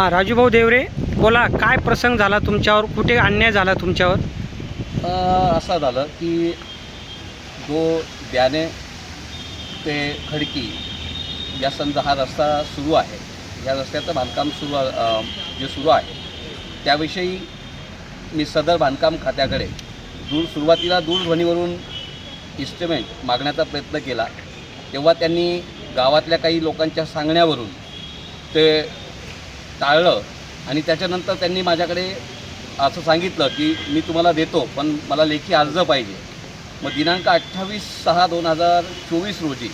हां राजूभाऊ देवरे बोला काय प्रसंग झाला तुमच्यावर? कुठे अन्याय झाला तुमच्यावर? अ, असं झालं की जो ब्याणे ते खडकी या संद हा रस्ता सुरू आहे या रस्त्याचं बांधकाम सुरू जे सुरू आहे त्याविषयी मी सदर बांधकाम खात्याकडे दूर सुरुवातीला दूरध्वनीवरून इस्टिमेट मागण्याचा प्रयत्न केला. तेव्हा त्यांनी गावातल्या काही लोकांच्या सांगण्यावरून ते टाळलं. आणि त्याच्यानंतर त्यांनी माझ्याकडे असं सांगितलं की मी तुम्हाला देतो पण मला लेखी अर्ज पाहिजे. मग दिनांक अठ्ठावीस सहा दोन हजार चोवीस रोजी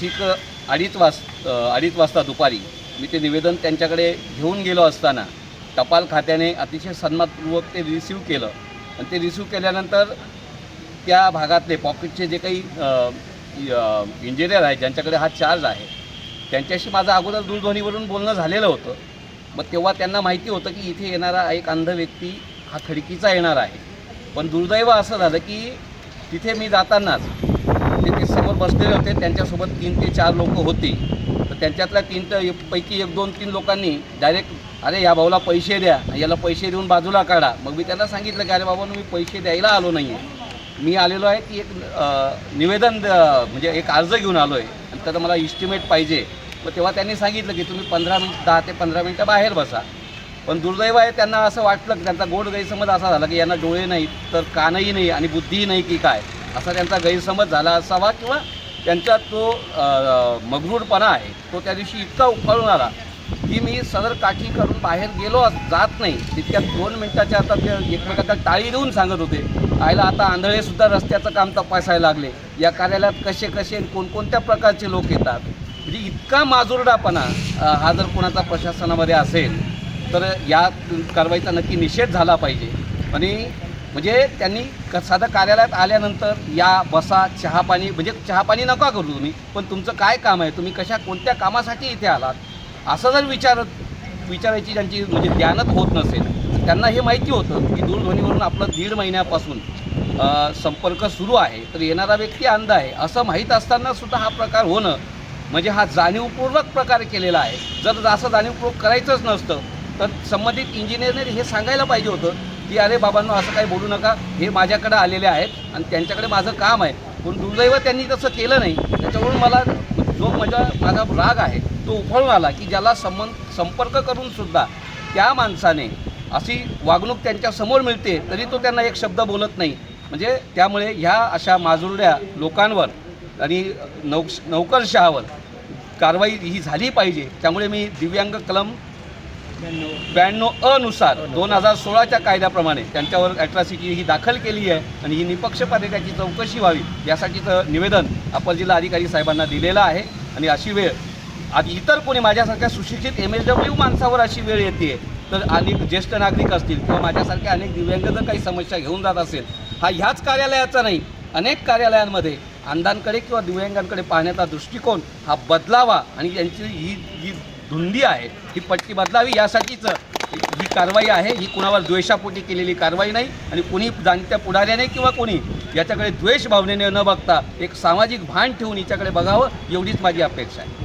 ठीक अडीच वाज अडीच वाजता दुपारी मी ते निवेदन त्यांच्याकडे घेऊन गेलो असताना टपाल खात्याने अतिशय सन्मानपूर्वक ते रिसीव केलं. आणि ते रिसीव केल्यानंतर त्या भागातले पॉकेटचे जे काही इंजिनियर आहेत ज्यांच्याकडे हा चार्ज आहे त्यांच्याशी माझं अगोदर दूरध्वनीवरून बोलणं झालेलं होतं. मग तेव्हा त्यांना माहिती होतं की इथे येणारा एक अंध व्यक्ती हा खडकीचा येणार आहे. पण दुर्दैव असं झालं की तिथे मी जातानाच तिथे समोर बसलेले होते. त्यांच्यासोबत तीन ते चार लोक होती. तर त्यांच्यातल्या तीन तर एक- पैकी एक दोन तीन लोकांनी डायरेक्ट अरे या भाऊला पैसे द्या. याला पैसे देऊन बाजूला काढा. मग मी त्यांना सांगितलं की अरे बाबा मी पैसे द्यायला आलो नाही आहे मी आलेलो आहे की एक निवेदन द- म्हणजे एक अर्ज घेऊन आलो आहे आणि त्याचं मला इस्टिमेट पाहिजे. मग तेव्हा त्यांनी सांगितलं की तुम्ही पंधरा मिनिट दहा ते पंधरा मिनटं बाहेर बसा. पण दुर्दैव आहे त्यांना असं वाटलं की त्यांचा गोड गैरसमज असा झाला की यांना डोळे नाहीत तर कानही नाही आणि बुद्धीही नाही की काय. असा त्यांचा गैरसमज झाला असावा किंवा त्यांचा तो मगरूडपणा मगरूरपणा आहे तो त्या दिवशी इतका उफाळून आला की मी सदर काठी करून बाहेर गेलो जात नाही. तितक्या दोन मिनटाच्या आता ते एकमेकांना टाळी देऊन सांगत होते. आयला आता आंधळेसुद्धा रस्त्याचं काम तपासायला लागले. या कार्यालयात कसे कसे कोणकोणत्या प्रकारचे लोक येतात? म्हणजे इतका माजुरडापणा हा जर कोणाचा प्रशासनामध्ये असेल तर या कारवाईचा नक्की निषेध झाला पाहिजे. आणि म्हणजे त्यांनी क- साधं कार्यालयात आल्यानंतर या बसा चहापाणी म्हणजे चहापाणी नका करू तुम्ही पण तुमचं काय काम आहे? तुम्ही कशा कोणत्या कामासाठी इथे आलात? असं जर विचारत विचारायची ज्यांची म्हणजे ध्यानच होत नसेल त्यांना हे माहिती होतं की दूरध्वनीवरून आपलं दीड महिन्यापासून संपर्क सुरू आहे तर येणारा व्यक्ती अंध आहे असं माहीत असताना सुद्धा हा प्रकार होणं म्हणजे हा जाणीवपूर्वक प्रकार केलेला आहे. जर असं जाणीवपूर्वक करायचंच नसतं तर संबंधित इंजिनियरने हे सांगायला पाहिजे होतं की अरे बाबांनो असं काही बोलू नका. हे माझ्याकडे आलेले आहेत आणि त्यांच्याकडे माझं काम आहे. पण दुर्दैव त्यांनी तसं केलं नाही. त्याच्यावरून मला जो माझा माझा राग आहे तो उफाळून आला की ज्याला संबंध संपर्क करून सुद्धा त्या माणसाने अशी वागणूक त्यांच्यासमोर मिळते तरी तो त्यांना एक शब्द बोलत नाही. म्हणजे त्यामुळे ह्या अशा माजुरड्या लोकांवर आणि नौ नौकरशहावर कारवाई ही झाली पाहिजे. त्यामुळे मी दिव्यांग कलम ब्याण्णव अनुसार दोन हजार सोळाच्या कायद्याप्रमाणे त्यांच्यावर ॲट्रॉसिटी ही दाखल केली आहे आणि ही निपक्षपाती त्याची चौकशी व्हावी यासाठीचं निवेदन अपर जिल्हा अधिकारी साहेबांना दिलेलं आहे. आणि अशी वेळ आधी इतर कोणी माझ्यासारख्या सुशिक्षित एम एस डब्ल्यू माणसावर अशी वेळ येते तर अनेक ज्येष्ठ नागरिक असतील किंवा माझ्यासारख्या अनेक दिव्यांग जर काही समस्या घेऊन जात असेल हा ह्याच कार्यालयाचा नाही अनेक कार्यालयांमध्ये अंधांकडे किंवा दिव्यांगांकडे पाहण्याचा दृष्टिकोन हा बदलावा आणि यांची ही जी धुंदी आहे ही पट्टी बदलावी यासाठीच ही कारवाई आहे. ही कुणावर द्वेषापोटी केलेली कारवाई नाही आणि कुणी जाणत्या पुढाऱ्याने किंवा कोणी याच्याकडे द्वेष भावनेने न बघता एक सामाजिक भान ठेवून हिच्याकडे बघावं एवढीच माझी अपेक्षा आहे.